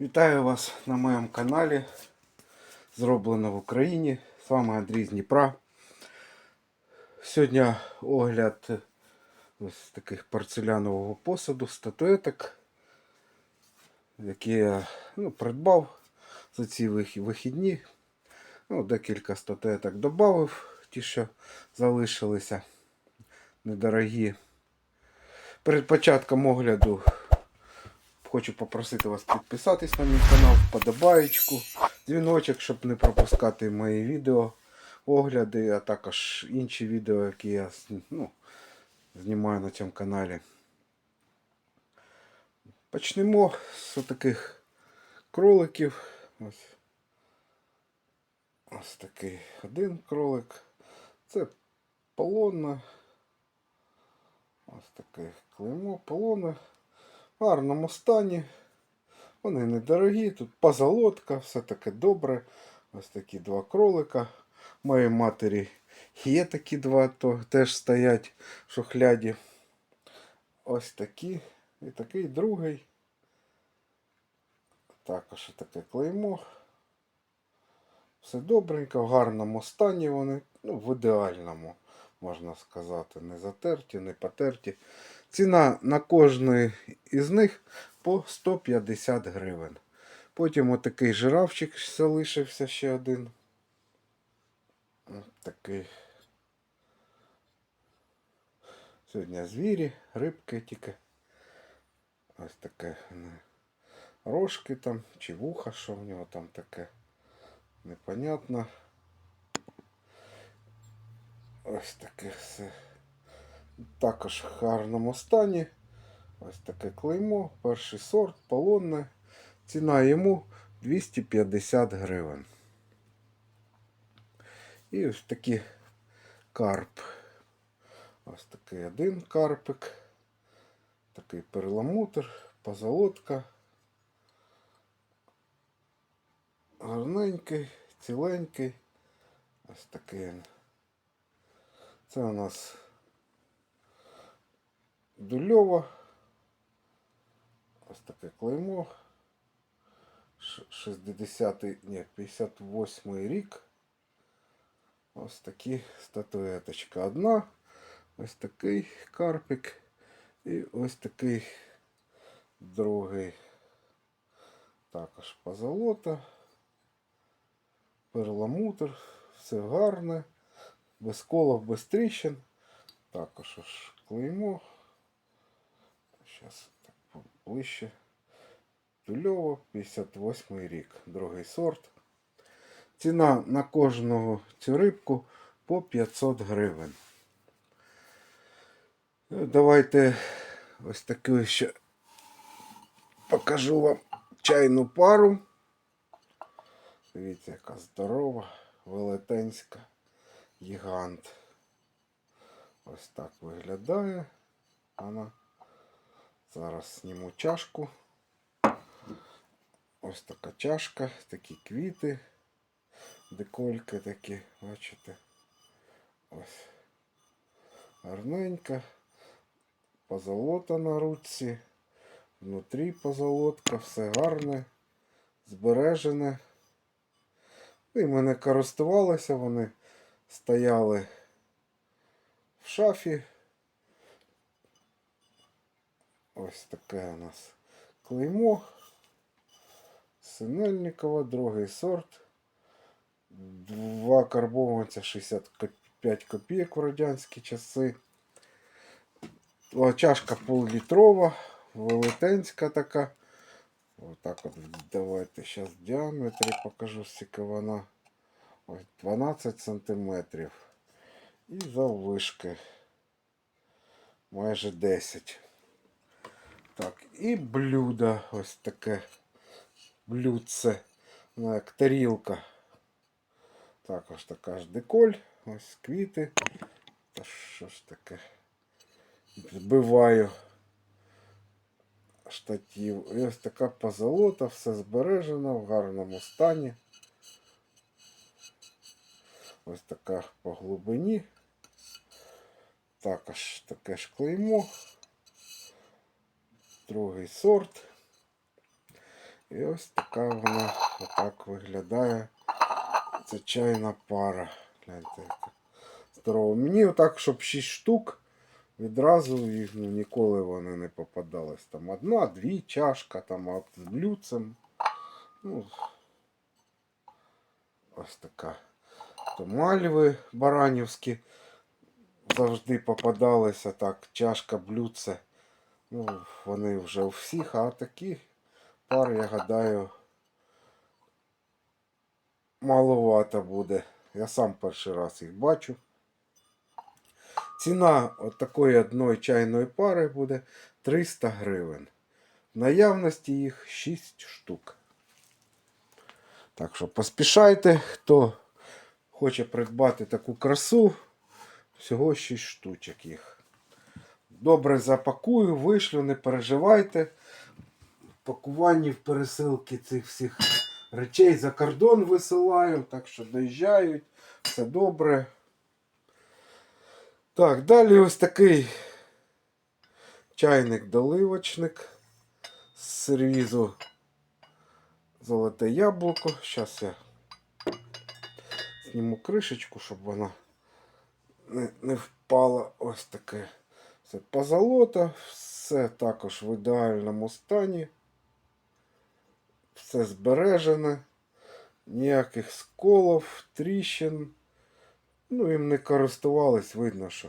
Вітаю вас на моєму каналі. Зроблено в Україні. З вами Андрій з Дніпра. Сьогодні огляд ось таких порцелянового посуду, статуеток, які я ну, придбав за ці вихідні. Ну, декілька статуеток додав, ті, що залишилися недорогі. Перед початком огляду Хочу попросити вас підписатись на мій канал, вподобаєчку, дзвіночок, щоб не пропускати мої відео, огляди, а також інші відео, які я ну, знімаю на цьому каналі. Почнемо з таких кроликів. Ось, ось такий один кролик. Це полонна. Ось таке клеймо полонна в гарному стані. Вони недорогі, тут позолотка, все таке добре. Ось такі два кролика. Моїй матері є такі два, то теж стоять в шухляді. Ось такі. І такий другий. Також таке клеймо. Все добренько, в гарному стані вони, ну, в ідеальному, можна сказати. Не затерті, не потерті. Ціна на кожної із них по 150 гривень. Потім отакий жирафчик залишився ще один. Ось такий. Сьогодні звірі, рибки тільки. Ось таке. Рожки там, чи вуха, що в нього там таке. Непонятно. Ось таке все також в гарному стані. Ось таке клеймо, перший сорт, полонне. Ціна йому 250 гривень. І ось такий карп. Ось такий один карпик. Такий перламутр, позолотка. Гарненький, ціленький. Ось такий. Це у нас Дульова. Ось таке клеймо. 60-й, ні, 58-й рік. Ось такі статуеточка. Одна. Ось такий карпик. І ось такий другий. Також позолота. Перламутр. Все гарне. Без колов, без тріщин. Також клеймо. Зараз так ближче. Тульово, 58 рік. Другий сорт. Ціна на кожного цю рибку по 500 гривень. Ну, Давайте ось таку ще покажу вам чайну пару. Дивіться, яка здорова, велетенська гігант. Ось так виглядає вона. Зараз зніму чашку. Ось така чашка, такі квіти, декольки такі, бачите. Ось. Гарненька. Позолота на руці. Внутрі позолотка, все гарне, збережене. І мене користувалися, вони стояли в шафі. Ось таке у нас клеймо. Синельникова, другий сорт. Два карбованця 65 копійок в радянські часи. Чашка пол-літрова, велетенська така. Отак от давайте зараз діаметрі покажу, скільки вона. Ось 12 сантиметрів. І заввишки майже 10. Так, і блюдо ось таке блюдце, як тарілка. Також така ж деколь, ось квіти. Та що ж таке? Збиваю штатів. І ось така позолота, все збережено в гарному стані. Ось така по глибині. Також таке ж клеймо другий сорт. І ось така вона отак виглядає. Це чайна пара. Гляньте, яка здорова. Мені отак, щоб 6 штук. Відразу їх ну, ніколи вони не попадались. Там одна, дві чашка, там з блюдцем. Ну, ось така. То мальви баранівські завжди попадалися так, чашка, блюдце. Ну, вони вже у всіх, а такі пари, я гадаю, маловато буде. Я сам перший раз їх бачу. Ціна от такої одної чайної пари буде 300 гривень. В наявності їх 6 штук. Так що поспішайте, хто хоче придбати таку красу, всього 6 штучок їх. Добре запакую, вишлю, не переживайте. В пакуванні в пересилки цих всіх речей за кордон висилаю, так що доїжджають, все добре. Так, далі ось такий чайник-доливочник з сервізу Золоте яблуко. Зараз я зніму кришечку, щоб вона не, не впала. Ось таке. Це позолота, все також в ідеальному стані. Все збережене, ніяких сколів, тріщин. Ну, їм не користувались, видно, що,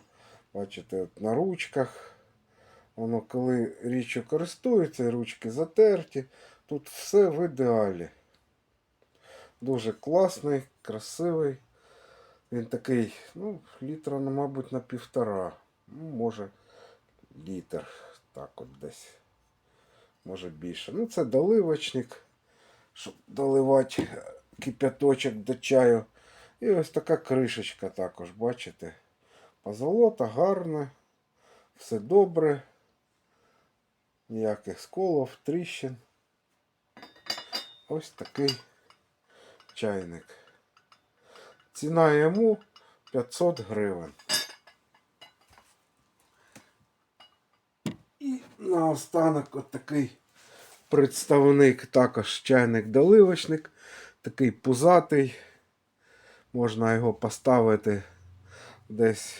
бачите, от на ручках. Воно, коли річчю користується, ручки затерті. Тут все в ідеалі. Дуже класний, красивий. Він такий, ну, літра, ну, мабуть, на півтора. Ну, може, літр. Так от десь. Може більше. Ну, це доливочник, щоб доливати кипяточок до чаю. І ось така кришечка також, бачите? Позолота гарна, все добре. Ніяких сколів, тріщин. Ось такий чайник. Ціна йому 500 гривень. І наостанок от такий представник, також чайник-доливочник, такий пузатий. Можна його поставити десь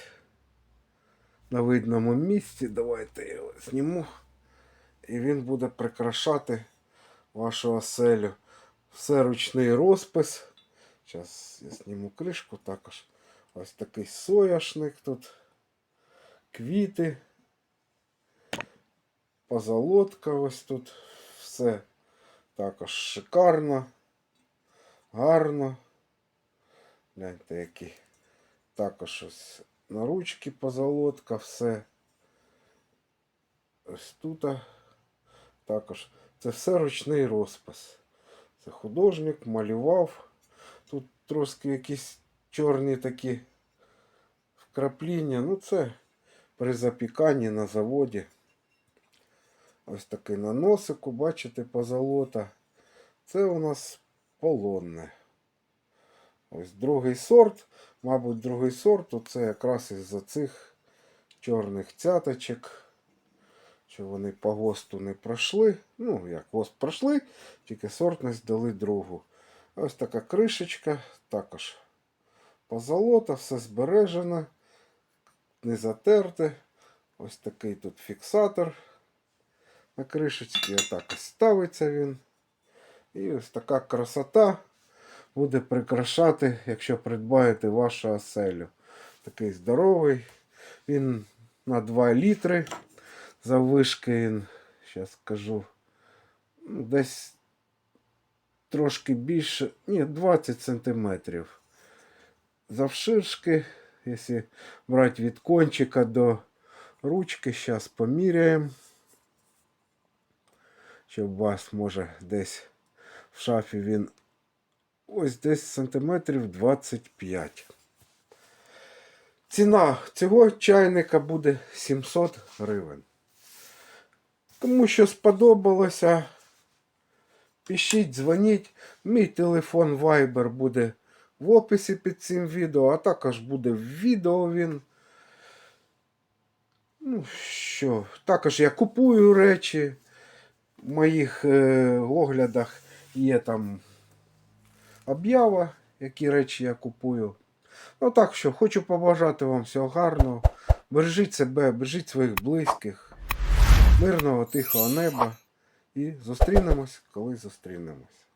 на видному місці. Давайте я його зніму. І він буде прикрашати вашу оселю. Все ручний розпис. Зараз я зніму кришку також. Ось такий сояшник тут. Квіти. Позолотка ось тут. Все також шикарно. Гарно. Гляньте, які. Також ось на ручки позолотка, все. Ось тут. Також. Це все ручний розпис. Це художник малював. Тут трошки якісь чорні такі вкрапління. Ну це при запіканні на заводі. Ось такий на носику, бачите, позолота. Це у нас полонне. Ось другий сорт. Мабуть, другий сорт це якраз із-за цих чорних цяточок. Що вони по ГОСТу не пройшли. Ну, як ГОСТ пройшли, тільки сортність дали другу. Ось така кришечка, також позолота, все збережено, не затерте. Ось такий тут фіксатор на кришечці. Отак ось ставиться він. І ось така красота буде прикрашати, якщо придбаєте вашу оселю. Такий здоровий. Він на 2 літри. Заввишки він, зараз скажу, десь трошки більше, ні, 20 сантиметрів. Завширшки, якщо брати від кончика до ручки, зараз поміряємо. У вас може десь в шафі він ось десь сантиметрів 25. Ціна цього чайника буде 700 гривень. Кому що сподобалося, пишіть, дзвоніть. Мій телефон Viber буде в описі під цим відео, а також буде в відео він. Ну що, також я купую речі. В моїх е, оглядах є там об'ява, які речі я купую. Ну так що, хочу побажати вам всього гарного. Бережіть себе, бережіть своїх близьких, мирного, тихого неба. І зустрінемось, коли зустрінемось.